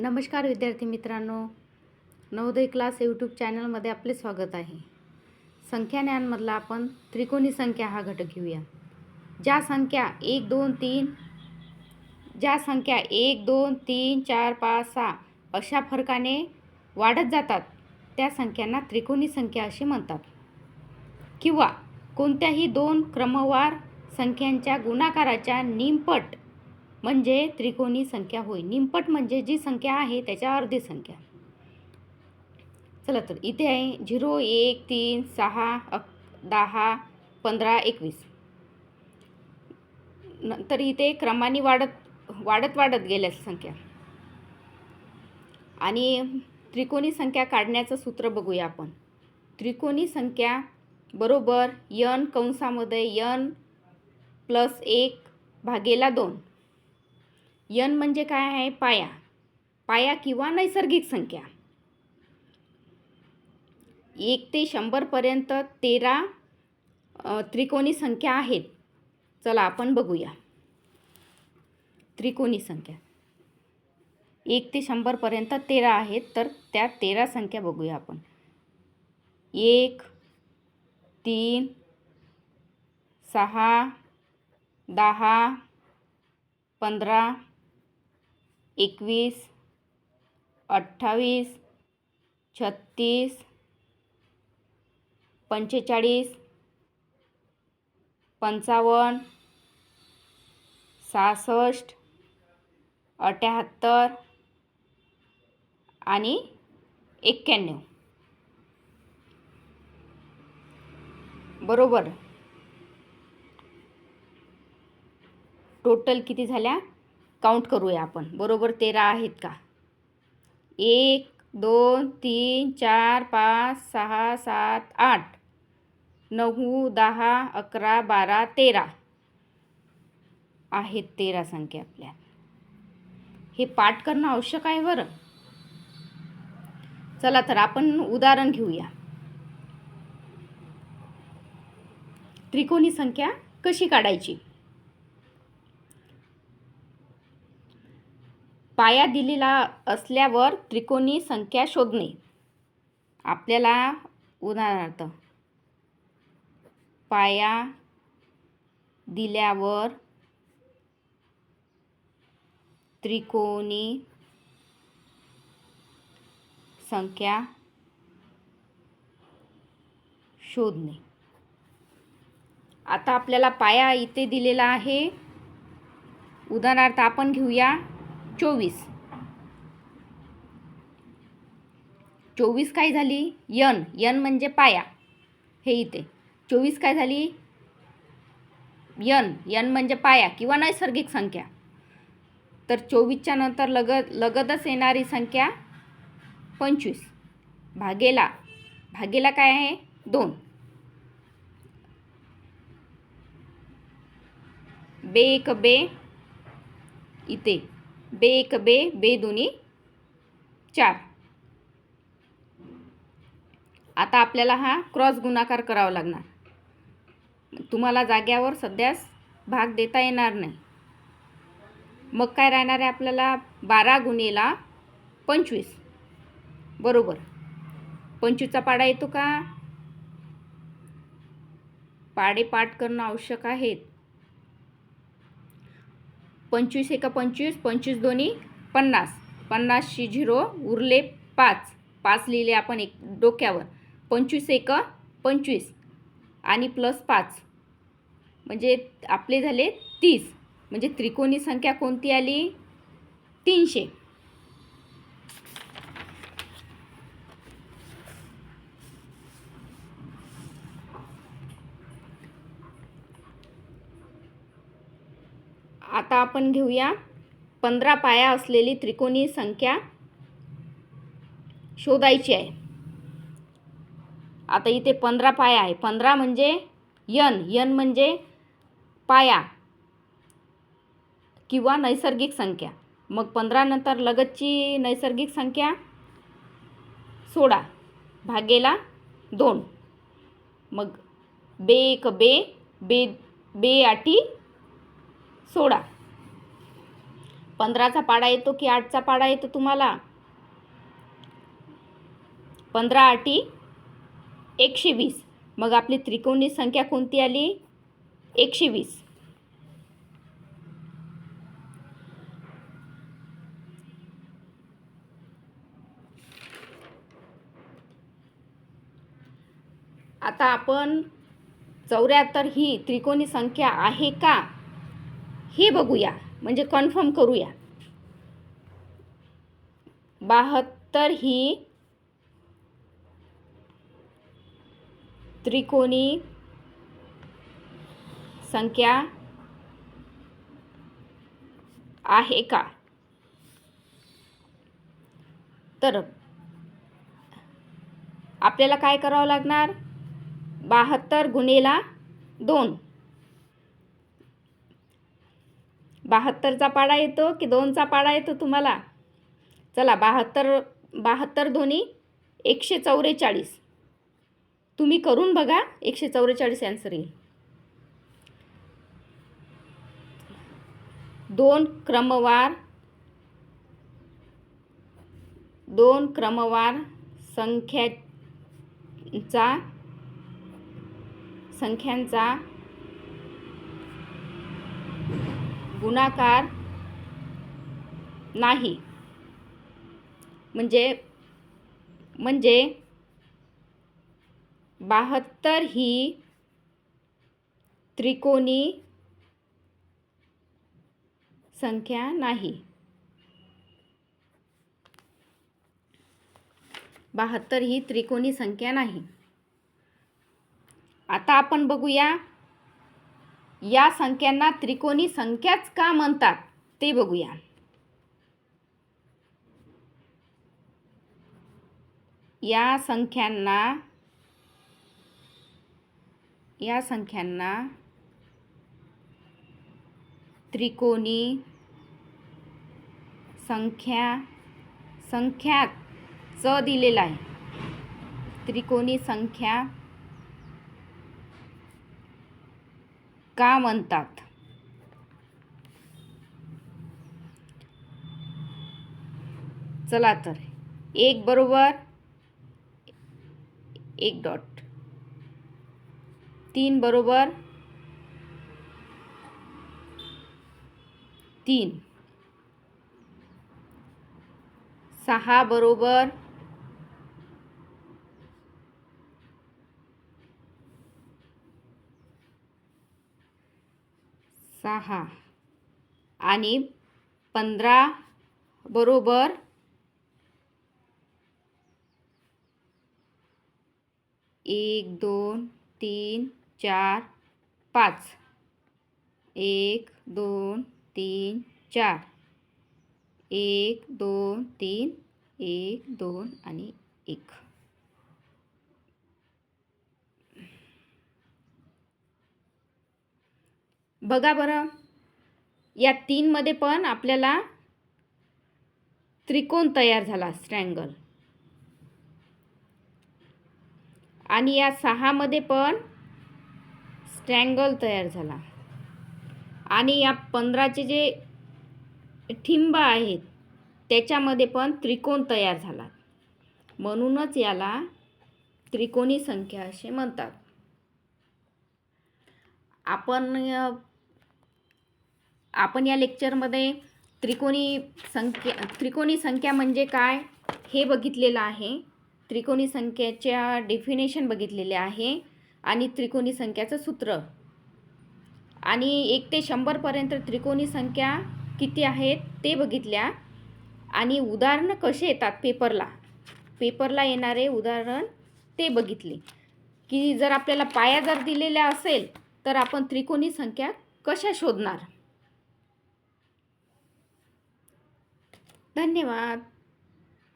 नमस्कार विद्यार्थी मित्रांनो. नवोदय क्लास यूट्यूब चॅनलमध्ये आपले स्वागत आहे. संख्याज्ञानमधला आपण त्रिकोणी संख्या हा घटक घेऊया. ज्या संख्या एक दोन तीन ज्या संख्या एक दोन तीन चार पाच सहा अशा फरकाने वाढत जातात त्या संख्यांना त्रिकोणी संख्या असे म्हणतात. किंवा कोणत्याही दोन क्रमवार संख्यांच्या गुणाकाराच्या निमपट म्हणजे त्रिकोणी संख्या होय. निमपट म्हणजे जी संख्या आहे त्याच्या अर्धी संख्या. चला तर इथे आहे झिरो एक तीन सहा अक दहा पंधरा एकवीस. नंतर इथे क्रमाने वाढत वाढत वाढत गेल्या संख्या. आणि त्रिकोणी संख्या काढण्याचं सूत्र बघूया आपण. त्रिकोणी संख्या बरोबर यन कंसामध्ये यन प्लस एक भागेला दोन. यन म्हणजे काय आहे? पाया. पाया किंवा नैसर्गिक संख्या. एक ते शंभरपर्यंत तेरा त्रिकोणी संख्या आहेत. चला आपण बघूया. त्रिकोणी संख्या. एक ते शंभरपर्यंत तेरा आहेत तर त्या तेरा संख्या बघूया आपण. एक तीन सहा दहा पंधरा एकवीस अठ्ठावीस छत्तीस पंचेचाळीस पंचावन्न सहासष्ट अठ्याहत्तर आणि एक्क्याण्णव बरोबर. टोटल किती झाल्या? काउंट करूया आपण. बरोबर तेरा आहेत का? एक दोन तीन चार पाच सहा सात आठ. नऊ दहा अकरा बारा तेरा. आहेत तेरा संख्या आपल्या. हे पाठ करणं आवश्यक आहे बरं. चला तर आपण उदाहरण घेऊया. त्रिकोणी संख्या कशी काढायची? पाया दिलेला असल्यावर त्रिकोणी संख्या शोधणे. आपल्याला उदाहरणार्थ पाया दिल्यावर त्रिकोणी संख्या शोधणे. आता आपल्याला पाया इथे दिलेला आहे. उदाहरणार्थ आपण घेऊया. चोवीस. चोवीस काय झाली? यन. यन म्हणजे पाया. हे इथे. चोवीस काय झाली? यन. यन म्हणजे पाया किंवा नैसर्गिक संख्या. तर चोवीसच्या नंतर लगत लगतच येणारी संख्या पंचवीस. भागेला. भागेला काय आहे? दोन. बे एक बे इथे. बे एक बे बे दोन्ही चार. आता आपल्याला हा क्रॉस गुणाकार करावा लागणार. तुम्हाला जाग्यावर सध्याच भाग देता येणार नाही. मग काय राहणार आहे आपल्याला? बारा गुणेला पंचवीस. बरोबर. पंचवीसचा पाडा येतो का? पाडे पाठ करणं आवश्यक आहेत पंचवीस एका पंचवीस पंचवीस दोन्ही पन्नास. पन्नासशी झिरो उरले पाच. पाच लिहिले आपण एक डोक्यावर. पंचवीस एक पंचवीस. आणि प्लस पाच. म्हणजे आपले झाले तीस. म्हणजे त्रिकोणी संख्या कोणती आली? तीनशे आता आपण घेऊया. पंधरा पाया असलेली त्रिकोणी संख्या शोधायची आहे. आता इथे पंधरा पाया आहे. पंधरा म्हणजे यन. यन म्हणजे पाया किंवा नैसर्गिक संख्या. मग पंधरानंतर लगतची नैसर्गिक संख्या सोळा भागेला दोन. मग बे एक बे बे बे आठी सोळा. पंधराचा पाडा येतो की आठचा पाडा येतो तुम्हाला? पंधरा आठी एकशे वीस. मग आपली त्रिकोणी संख्या कोणती आली? एकशे वीस. आता आपण चौऱ्याहत्तर ही त्रिकोणी संख्या आहे का? हे बघूया. म्हणजे कन्फर्म करूया. बहात्तर ही त्रिकोणी संख्या आहे का? तर आपल्याला काय करावं लागणार? बहात्तर गुणेला दोन. बहात्तरचा पाडा येतो की दोनचा पाडा येतो तुम्हाला? चला बहात्तर बहात्तर दोन्ही एकशे चौवेचाळीस तुम्ही करून बघा एकशे चौवेचाळीस ॲन्सर येईल. दोन क्रमवार दोन क्रमवार संख्याचा संख्यांचा गुणाकार नाही. म्हणजे म्हणजे बहात्तर ही त्रिकोणी संख्या नाही. बहात्तर ही त्रिकोणी संख्या नाही. आता आपण बघूया या संख्यांना त्रिकोणी संख्याच का म्हणतात ते बघूया. या संख्यांना या संख्यांना त्रिकोणी संख्या संख्यात च दिलेला आहे. त्रिकोणी संख्या का म्हणतात? चला तर. एक बरोबर एक डॉट. तीन बरोबर तीन. सहा बरोबर सहा आणि पंधरा बरोबर एक दोन तीन चार पाच. एक दोन तीन चार. एक दोन तीन एक दोन आणि एक. बघा बरं. या तीनमध्ये पण आपल्याला त्रिकोण तयार झाला स्ट्रँगल आणि या सहामध्ये पण स्ट्रँगल तयार झाला. आणि या पंधराचे जे ठिंब आहेत त्याच्यामध्ये पण त्रिकोण तयार झाला. म्हणूनच याला त्रिकोणी संख्या असे म्हणतात. आपण आपण या लेक्चरमध्ये त्रिकोणी संख्या त्रिकोणी संख्या म्हणजे काय हे बघितलेलं आहे. त्रिकोणी संख्येच्या डेफिनेशन बघितलेले आहे आणि त्रिकोणी संख्याचं सूत्र. आणि एक ते शंभरपर्यंत त्रिकोणी संख्या किती आहेत ते बघितल्या. आणि उदाहरणं कसे येतात पेपरला? पेपरला येणारे उदाहरण ते बघितले. की जर आपल्याला पाया जर दिलेल्या असेल तर आपण त्रिकोणी संख्या कशा शोधणार? धन्यवाद